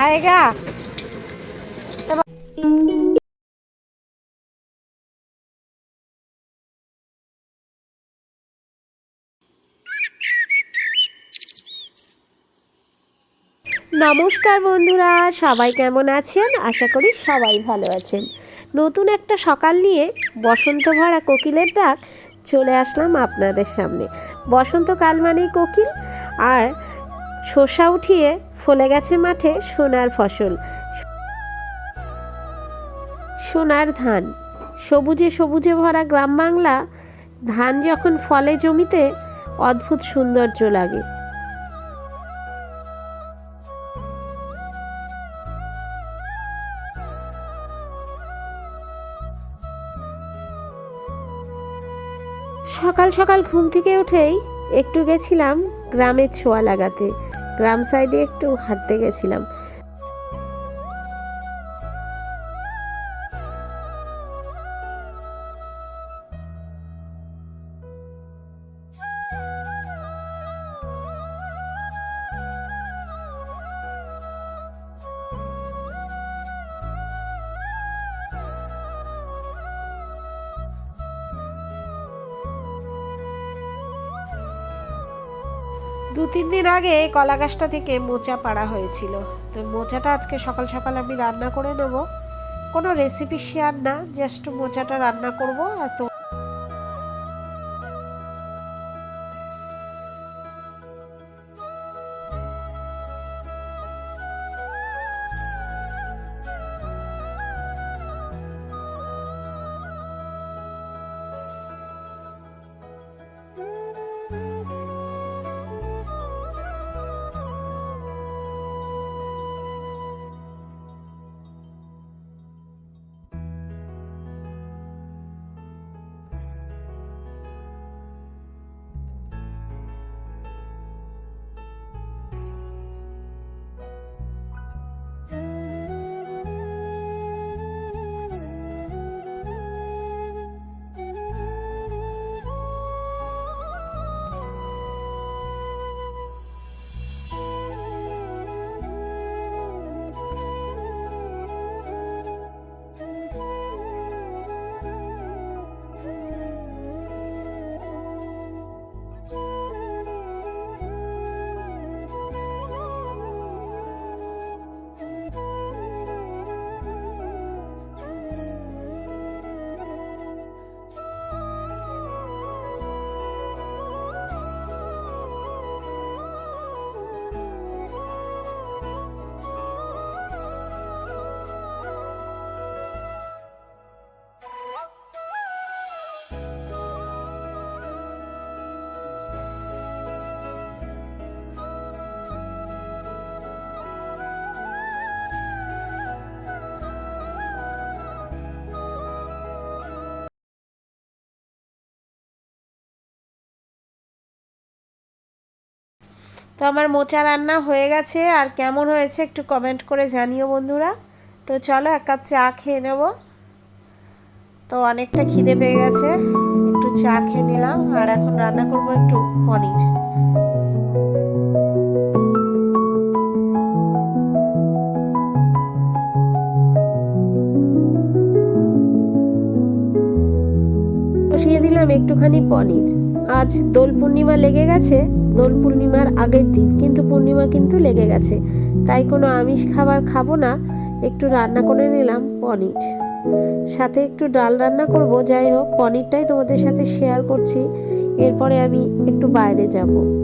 आएगा নমস্কার বন্ধুরা সবাই কেমন আছেন আশা করি সবাই ভালো আছেন নতুন একটা সকাল নিয়ে বসন্ত ভরা কোকিলের ডাক চলে আসলাম আপনাদের সামনে বসন্তকাল মানেই কোকিল আর শসা উঠিয়ে ফলে গেছে মাঠে সোনার ফসল। সোনার ধান। সবুজে সবুজে ভরা গ্রাম বাংলা, ধান যখন ফলে জমিতে, অদ্ভুত সৌন্দর্য লাগে। সকাল সকাল ঘুম থেকে উঠেই একটু গেছিলাম গ্রামের ছোঁয়া লাগাতে গ্রাম সাইডে একটু হাঁটতে গেছিলাম। দু তিন দিন আগে কলা গাছটা থেকে মোচা পাড়া হয়েছিল। তো মোচাটা আজকে সকাল সকাল আমি রান্না করে নেব। কোনো রেসিপি শেয়ার না জাস্ট মোচাটা রান্না করব আর তো তো আমার মোচা রান্না হয়ে গেছে, আর কেমন হয়েছে একটু কমেন্ট করে জানিও বন্ধুরা। তো চলো এক কাপ চা খেয়ে নেব। তো অনেকটা খিদে পেয়ে গেছে, একটু চা খেয়ে নিলাম, আর এখন রান্না করব একটু পনির। বসিয়ে দিলাম একটুখানি পনির। আজ দোল পূর্ণিমা লেগে গেছে দোল পূর্ণিমার আগের দিন। কিন্তু পূর্ণিমা কিন্তু লেগে গেছে। তাই কোনো আমিষ খাবার খাব না। একটু রান্না করে নিলাম পনির। সাথে একটু ডাল রান্না করব। যাই হোক, পনিরটাই তোমাদের সাথে শেয়ার করছি। এরপরে আমি একটু বাইরে যাব।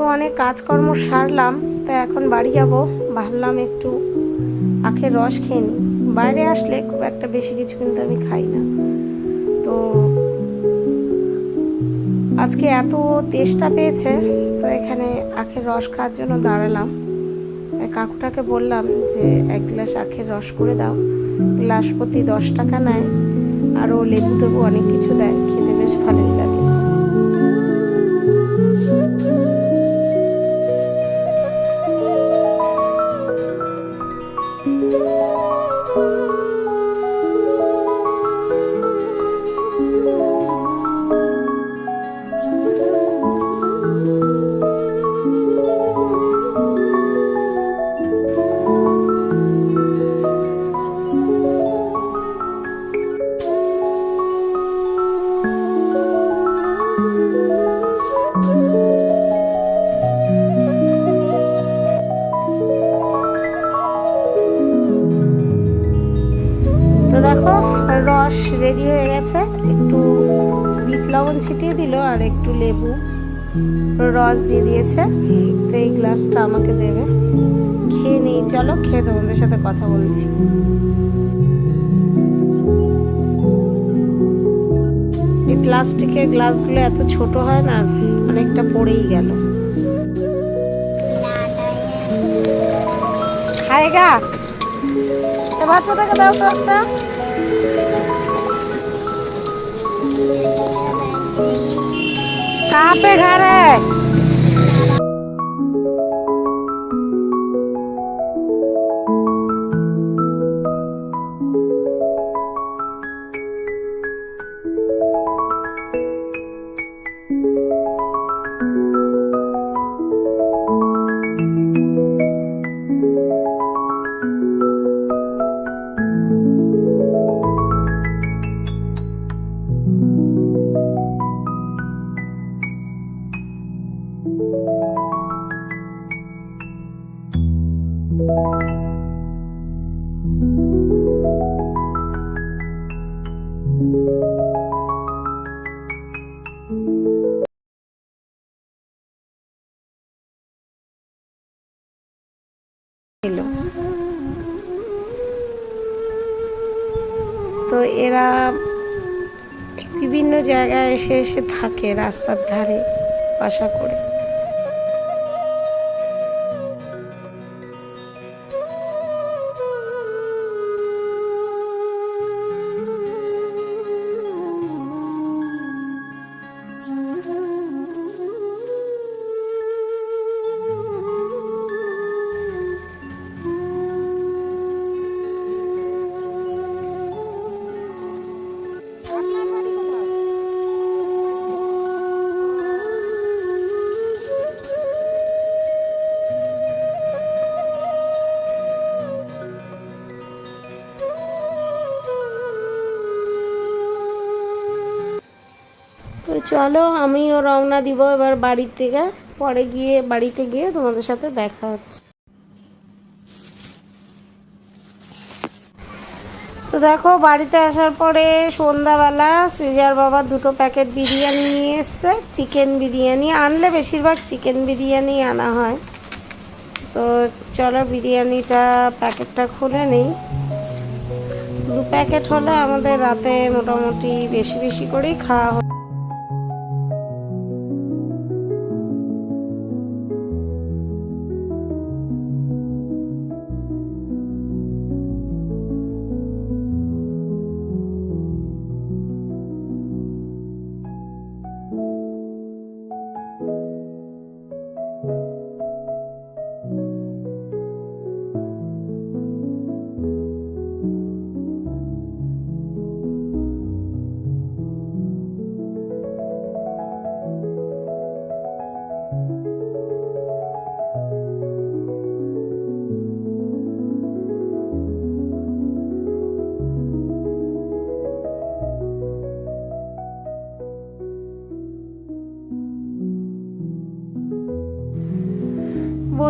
তো অনেক কাজকর্ম সারলাম, তো এখন বাড়ি যাব। ভাবলাম একটু আখের রস খেয়ে নিই। বাইরে আসলে খুব একটা বেশি কিছু কিন্তু আমি খাই না। তো আজকে এত তেষ্টা পেয়েছে, তো এখানে আখের রস খাওয়ার জন্য দাঁড়ালাম। কাকুটাকে বললাম যে, এক গ্লাস আখের রস করে দাও। গ্লাস প্রতি দশ টাকা নেয়, আরও লেবু টেবু অনেক কিছু দেয়, খেতে বেশ ভালোই লাগে। দেখো, রস রেডি হয়ে গেছে। একটু বিট লবণ ছিটিয়ে দিল আর একটু লেবু রস দিয়ে দিয়েছে। তো এই গ্লাসটা আমাকে দেবে। খেয়ে নিই, চলো, খেয়ে তোমাদের সাথে কথা বলছি। প্লাস্টিকের গ্লাসগুলো এত ছোট হয় না অনেকটা পড়েই গেল খায়গা এ বাচ্চাটাকে দাও তো একটা कहाँ पे घर है এলো তো এরা বিভিন্ন জায়গায় এসে এসে থাকে রাস্তার ধারে বাসা করে। তো চলো, আমিও রওনা দিব এবার বাড়ির থেকে। পরে গিয়ে বাড়িতে গিয়ে তোমাদের সাথে দেখা হচ্ছে। তো দেখো, বাড়িতে আসার পরে সন্ধ্যাবেলা সিজার বাবা দুটো প্যাকেট বিরিয়ানি নিয়ে এসছে, চিকেন বিরিয়ানি। আনলে বেশিরভাগ চিকেন বিরিয়ানি আনা হয়। তো চলো, বিরিয়ানিটা, প্যাকেটটা খুলে নেই। দু প্যাকেট হলে আমাদের রাতে মোটামুটি বেশি বেশি করেই খাওয়া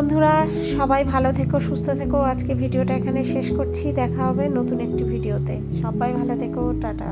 বন্ধুরা, সবাই ভালো থেকো, সুস্থ থেকো। আজকে ভিডিওটা এখানে শেষ করছি। দেখা হবে নতুন একটি ভিডিওতে। সবাই ভালো থেকো। টাটা।